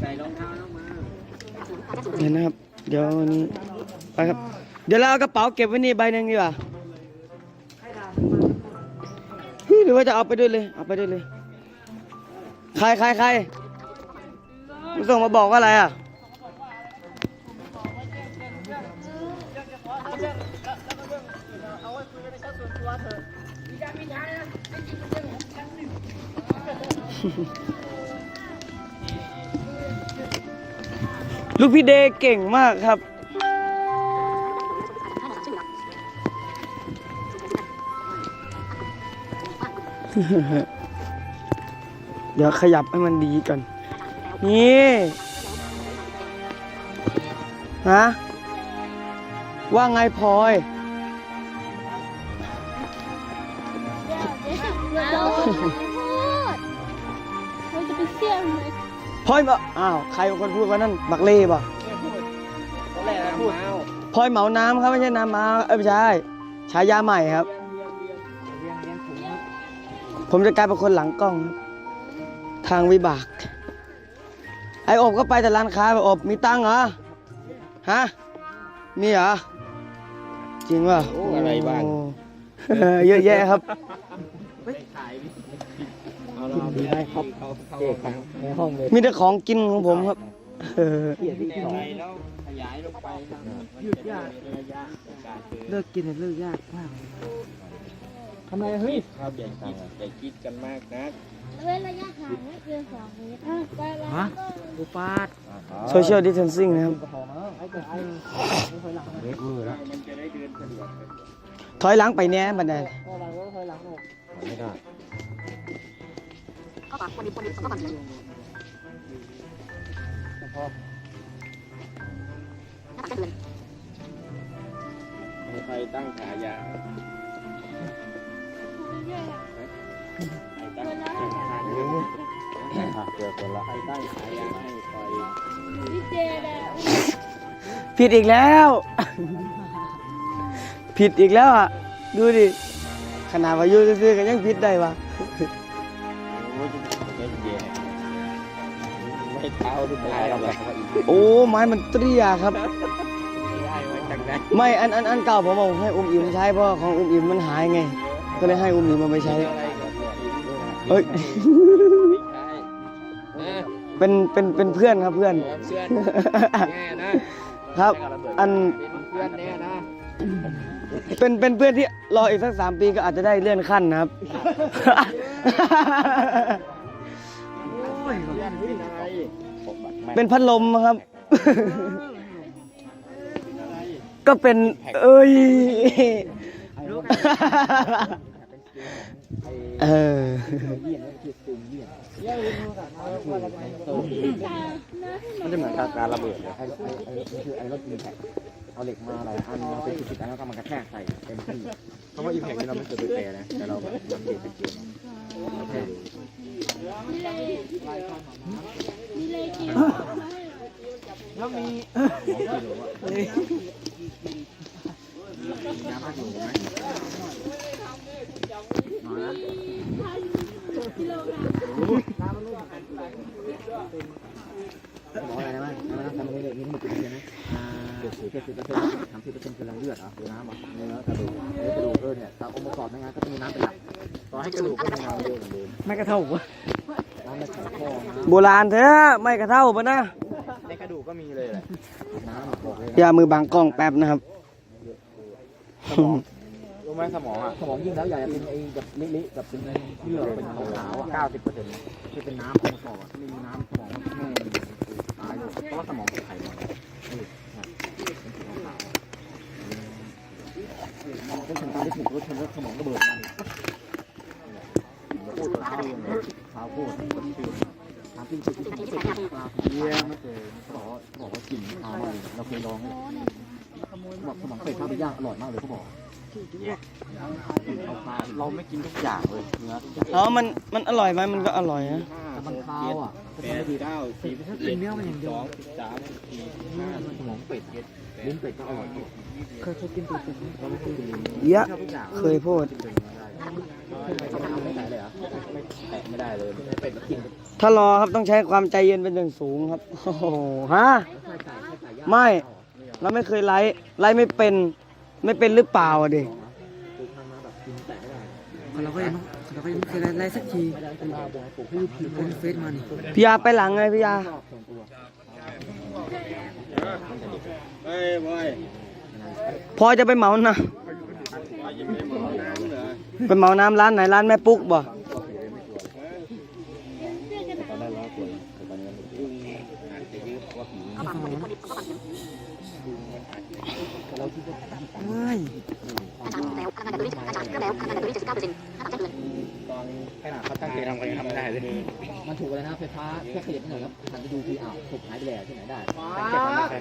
ใส่รองเท้าแล้วมาเห็นนะครับ เดี๋ยววันนี้ไปครับ เดี๋ยวเราเอากระเป๋าเก็บไว้นี่ใบหนึ่งดีกว่าเฮ้ยหรือว่าจะเอาไปด้วยเลย เอาไปด้วยเลย ใครใครใครมึงส่งมาบอกว่าอะไรอะ ลูกพี่เดย์เก่งมากครับ เดี๋ยวขยับให้มันดีก่อนนี่ฮะว่าไงพลอยเอา พลอยมาอ้าวใครเป็นคนพูดว่านั่นบักเล่ป่ะตอนแรกนะพูดเอาพลอยเหมาน้ำครับไม่ใช่น้ำมาเอ้ยไม่ใช่ฉายาใหม่ครับเรียงเรียงถุงครับผมจะกลายเป็นคนหลังกล้องครับทางวิบาก ไออบก็ไปแต่ร้านค้าไปอบมีตังค์เหรอฮะมีเหรอจริงป่ะโอ้อะไรบ้างโอ้เยอะแยะครับ ขายเอาเราดีได้ครับเจ๊ครับในห้องเลยมีแต่ของกินของผมครับเออเขียนที่สองแล้วขยายลงไปครับยืดยากระยะการเกินเลิกกินเลิกยากมากทำไมเฮ้ยครับอย่าคิดอย่าคิดกันมากนะเว้นระยะห่างไม่เกินสองเมตรไปแล้วก็อุปาทโซเชียลดิสเทนซิ่งนะครับไอ้ตัวไอ้ถอยหลังเล็กเวอร์แล้วมันจะได้ เดินสะดวกถอยหลังไปแน่บันไดถอยหลังก็ถอหลังออกไม่ได้ใครตั้งฉายาใครตั้งฉายาเกิดคนละใครตั้งฉายาให้คอยพี่เจแล้วผิดอีกแล้ว ผิดอีกแล้วอะ ดูดิ ขนาดวายุซื้อๆกันยังผิดได้วะ เท้าดูตายหรอกโอ้ไม้มันเตรียครับได้ไว้จากไหนไม่อันอันอันเก่าผมเอาให้อุ้มอิ่มใช้เพราะของอุ้มอิ่มมันหายไง ก็เลยให้อุ้มอิ่มมาไปใช้อะไรกับตัวอีกด้วยเอ้ยไม่ใช่นะเป็นเป็นเป็นเพื่อนครับเพื่อนเพื่อนแน่นะครับ อันเป็นเพื่อนแน่นะเป็นเป็นเพื่อนที่รออีกสักสามปีก็อาจจะได้เลื่อนขั้นนะครับเพื่อนเป็นอะไร เป็นพัดลมครับ ก็เป็น เอ้ย เออมันจะเหมือนการระเบิดเลยไอ้ไอ้ไอ้คือไอ้รถอิมแพคเอาเหล็กมาหลายอันมาเป็นสิบๆอันแล้วก็มันกระแทกใส่เต็มที่เพราะว่าอิมแพคนี่เราไม่เคยไปแปรนะแต่เราแบบมันเด็ดเป็นเกม แล้วมีน้ำพักอยู่ไหมมาแล้วบอกอะไรนะมั้ยทำอะไรมีทั้งหมดกี่เปอร์เซ็นะเจ็ดสิบเจ็ดสิบเปอร์เซ็นต์สามสิบเปอร์เซ็นต์คือแรงเลือดอะคือน้ำอะเนื้อกระดูกเนื้อกระดูกเออเนี่ยตามองค์ประกอบในงานก็จะมีน้ำเป็นหลักต่อให้กระดูกก็มีน้ำเยอะเหมือนเดิมไม่กระเท่าน้ำในไขข้อนะ โบราณแท้ไม่กระเท่าปะนะในกระดูกก็มีเลยแหละน้ำบอกเลยอย่ามือบังกล้องแป๊บนะครับสมองรู้ไหมสมองอะสมองยิ่งแล้วใหญ่เป็นไอ้แบบเละๆแบบเป็นที่เหลือเป็นขาวๆอะเก้าสิบเปอร์เซ็นต์คือเป็นน้ำองค์ประกอบอะไม่มีน้ำสมองแม่ตายเลยเพราะว่าสมองเป็นไขมันนี่เป็นสีขาวเป็นถึงตอนที่ถูกรถชนแล้วสมองระเบิดมา พูดเท้าเลยเท้มจริงจริงจริงเยี่ยมไม่เคยบอกว่าบอกว่ากลิ่นเท้ามากเลยเราเคยลองบอกสมองเป็ดข้าวไปย่างอร่อยมากเลยเขาบอกเราไม่กินทุกอย่างเลยเนื้ออ๋อมันมันอร่อยไหมมันก็อร่อยนะแต่มันคาวอะแปดเก้าสิบถ้ากินเนื้อมันอย่างเดีสยวองสามสี่ห้าสมองเป็ดลิ้นเป็ดก็อร่อยเคยเคยกินเป็ดเราไม่เคยกินเยอะชอบทุกอย่างเคยพูด แตะไม่ได้เลยเป็ดกินถ้ารอครับต้องใช้ความใจเย็นเป็นอย่างสูงครับโอ้โหฮะไม่เราไม่เคยไลฟ์ไลฟ์ไม่เป็นไม่เป็นหรือเปล่าอะดิเราก็ยังเราก็ยังไม่เคยไล่สักทีเป็นเฟซมานี่พี่ยาไปหลังไงพี่ยาเฮ้ยบอยพอจะไปเหมานะยังไม่ห มดน้ำเหรอไปเหมาน้ำร้านไหนร้านแม่ปุ๊กบ่เฮ้ยตอนขนาดเขาตั้งใจทำกันยังทำไม่ได้เลยมันถูกเลยนะไฟฟ้าแค่ขยับหน่อยครับหันไปดูทีอ้าวถูกหายไปแล้วที่ไหนได้ตั้งใจทำไม่ได้